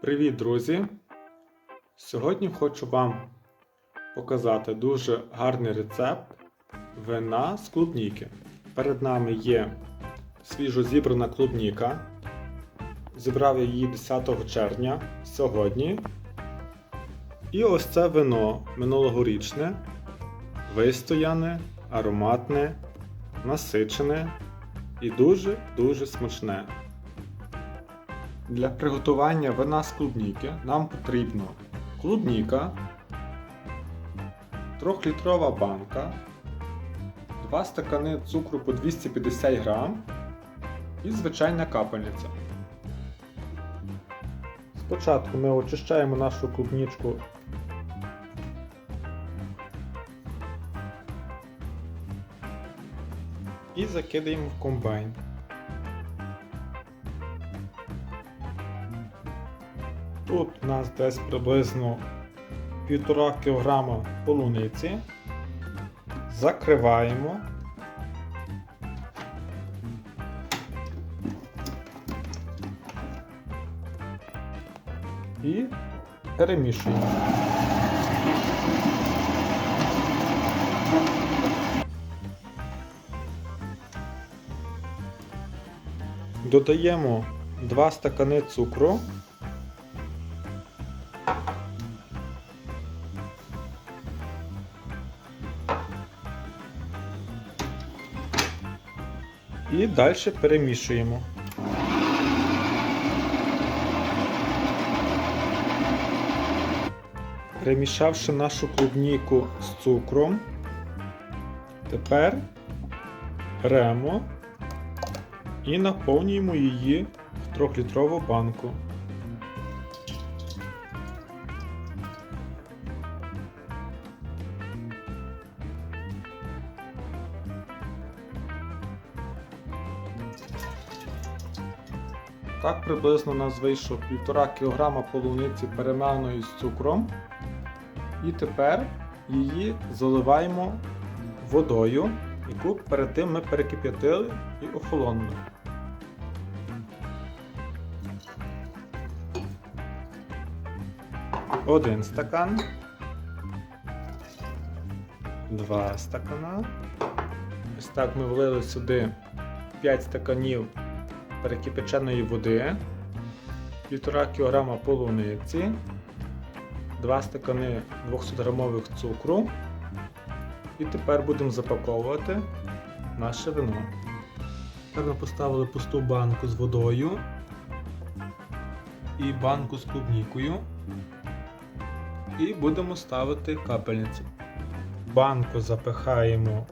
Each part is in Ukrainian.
Привіт, друзі! Сьогодні хочу вам показати дуже гарний рецепт вина з клубніки. Перед нами є свіжо зібрана клубніка. Зібрав я її 10 червня сьогодні. І ось це вино минулогорічне, вистояне, ароматне, насичене і дуже-дуже смачне. Для приготування вина з клубніки нам потрібно клубніка, 3-літрова банка, 2 стакани цукру по 250 грам і звичайна капельниця. Спочатку ми очищаємо нашу клубнічку і закидаємо в комбайн. Тут у нас десь приблизно 1,5 кг полуниці. Закриваємо. І перемішуємо. Додаємо 2 стакани цукру. І далі перемішуємо. Перемішавши нашу клубніку з цукром, тепер беремо і наповнюємо її в 3-літрову банку. Так приблизно у нас вийшло 1,5 кг полуниці перемеленої з цукром. І тепер її заливаємо водою, яку перед тим ми перекип'ятили і охолонули. Один стакан, два стакана. Ось так ми влили сюди 5 стаканів перекипяченої води, 1,5 кг полуниці, 2 стакани 200 грамових цукру. І тепер будемо запаковувати наше вино. Тепер ми поставили пусту банку з водою і банку з клубнікою. І будемо ставити капельницю. Банку запихаємо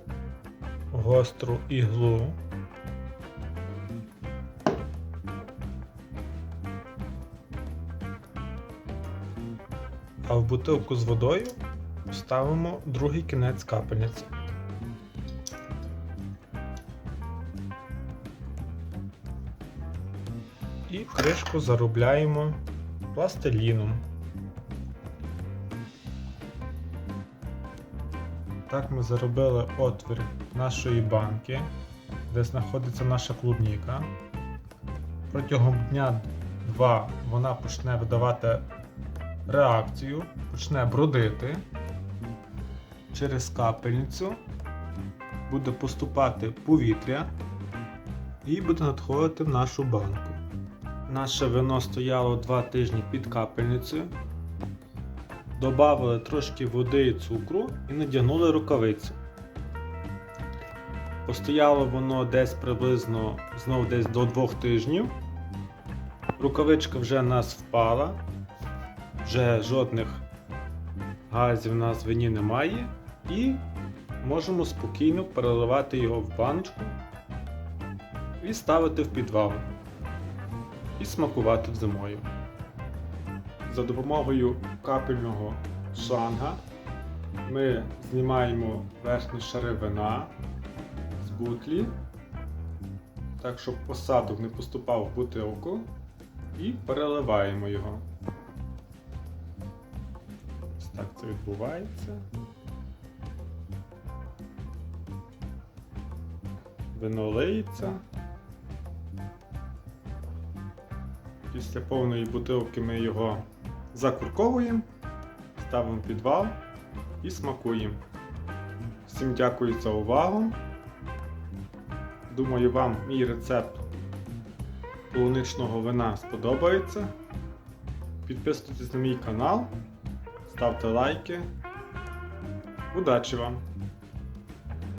гостру іглу. А в бутилку з водою ставимо другий кінець капельниці. І кришку заробляємо пластиліном. Так ми заробили отвір нашої банки, де знаходиться наша клубніка. Протягом дня-два вона почне видавати реакцію, почне бродити через капельницю, буде поступати повітря і буде надходити в нашу банку. Наше вино стояло 2 тижні під капельницею. Добавили трошки води і цукру і надягнули рукавицю. Постояло воно десь приблизно знову десь до 2 тижнів. Рукавичка вже в нас впала, вже жодних газів в вині немає, і можемо спокійно переливати його в баночку і ставити в підвал і смакувати зимою. За допомогою капельного шланга ми знімаємо верхні шари вина з бутлі, так щоб осадок не поступав в бутилку, і переливаємо його. Так це відбувається. Вино лиється. Після повної бутилки ми його закурковуємо, ставимо в підвал і смакуємо. Всім дякую за увагу. Думаю, вам мій рецепт полуничного вина сподобається. Підписуйтесь на мій канал, ставте лайки. Удачі вам!